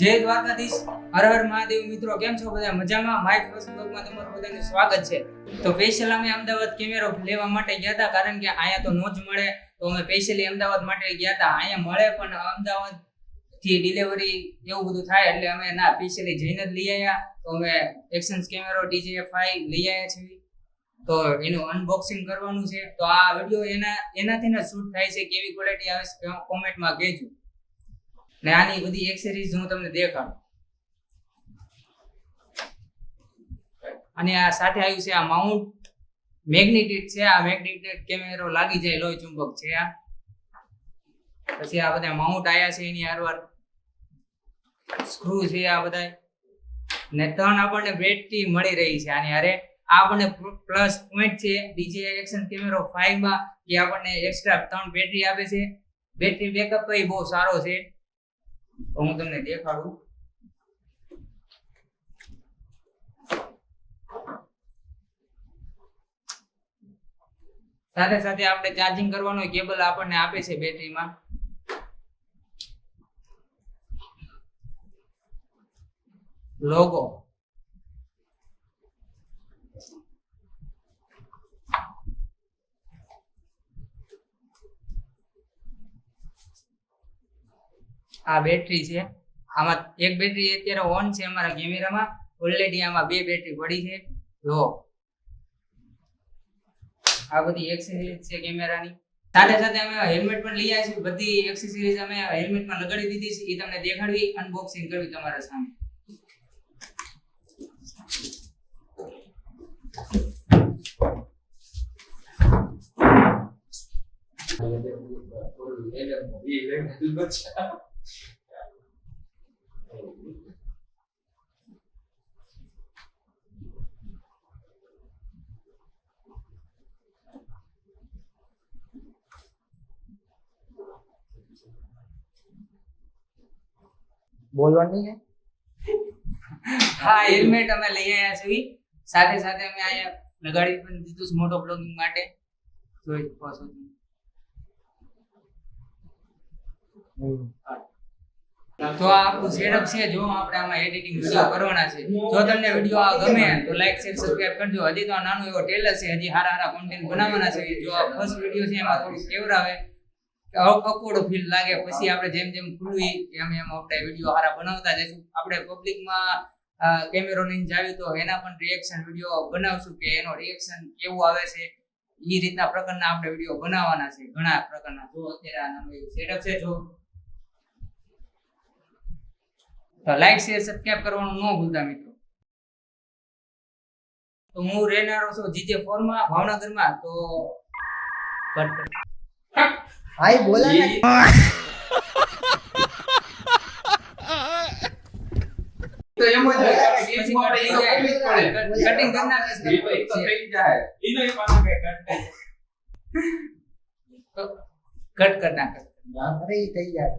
જય દ્વારકાધીશ. હર હર મહાદેવ મિત્રો, કેમ છો બધા? મજામાં? માય ફર્સ્ટ બ્લોગમાં તમારું બધાનું સ્વાગત છે. તો સ્પેશિયલ અમે અમદાવાદ કેમેરો લેવા માટે ગયા હતા, કારણ કે અહીંયા તો નો જ મળે. તો અમે સ્પેશિયલી અમદાવાદ માટે ગયા હતા. અહીંયા મળે પણ અમદાવાદથી ડિલિવરી એવું બધું થાય એટલે અમે ના સ્પેશિયલી જઈને જ લઈ આવ્યા તો અમે એક્શન કેમેરો ડીજેએફઆઈ લઈ આવ્યા છીએ. તો એનું અનબોક્સિંગ કરવાનું છે. તો આ વીડિયો એના, એનાથી ને શૂટ થાય છે. કેવી ક્વોલિટી આવે છે કોમેન્ટમાં કહેજો. ને આની બધી એક્સેસરીઝ હું તમને દેખાડું. અને આ સાથે આવ્યું છે આ માઉન્ટ મેગ્નેટિક છે. આ મેગ્નેટિક કેમેરો લાગી જાય, લોહી ચુંબક છે આ. પછી આ બધા માઉન્ટ આયા છે એની હારવાર. સ્ક્રૂ છે આ બધા ને ત્રણ આપણને બેટરી મળી રહી છે આની હારે. આ આપણને પ્લસ પોઈન્ટ છે. ડીજે એક્શન કેમેરો 5 માં એ આપણને એક્સ્ટ્રા ત્રણ બેટરી આપે છે. બેટરી બેકઅપ તો એ બહુ સારો છે. તો હું તમને દેખાડું. સાથે સાથે આપણે ચાર્જિંગ કરવાનો કેબલ આપણને આપે છે બેટરીમાં લોગો આ બેટરી છે. આમાં એક બેટરી અત્યારે ઓન છે અમારા કેમેરામાં. ઓલરેડી આમાં બે બેટરી પડી છે. જો. આ બધી એક્સેસરીઝ છે કેમેરાની. સાથે સાથે અમે હેલ્મેટ પણ લઈ આવ્યા છીએ બધી એક્સેસરીઝ અમે હેલ્મેટમાં લગાડી દીધી છે. એ તમને દેખાડવી અનબોક્સિંગ કરવી તમારા સામે. બોલવાનું છે હા હેલ્મેટ અમે લઈ આવ્યા છીએ. સાથે સાથે અમે અહીંયા લગાડી પણ દીધું મોટો બ્લોગિંગ માટે. જોઈ પાછું. તો આ આપણું સેટઅપ છે, જો આપણે આમાં એડિટિંગ વીડિયો કરવાના છે, જો તમને વીડિયો આ ગમે, તો લાઈક શેર સબસ્ક્રાઇબ કરજો. હજી તો આ નાનો એવો ટેલર છે, હજી હારા હારા કોન્ટેન્ટ બનાવવાના છે. જો આ ફર્સ્ટ વીડિયો છે, એમાં થોડું કેવરાવે. અકોડો ફીલ લાગે. પછી આપણે જેમ જેમ ખુલવી એમ એમ આપણે વીડિયો હારા બનાવતા જઈશું. આપણે પબ્લિકમાં કેમેરો લઈને જાવી તો એના પણ રિએક્શન વીડિયો બનાવશું કે એનો રિએક્શન કેવું આવે છે. એ રીતના પ્રકારના આપણે વીડિયો બનાવવાના છે, ઘણા પ્રકારના. જો અત્યારે આ નાનું એવું સેટઅપ છે, જો લાઈક શેર સબસ્ક્રાઇબ કરવાનું ન ભૂલતા મિત્રો. તો હું રહેનારો છું જીજે ફોરમાં ભાવનગરમાં તો એ બોલા તો એમ જ. કટિંગ કરી નાખીશ તો થઈ જાય. ઈનો ઈ પાછો કઈ કટ કટ કરી નાખે અરે થઈ જાય.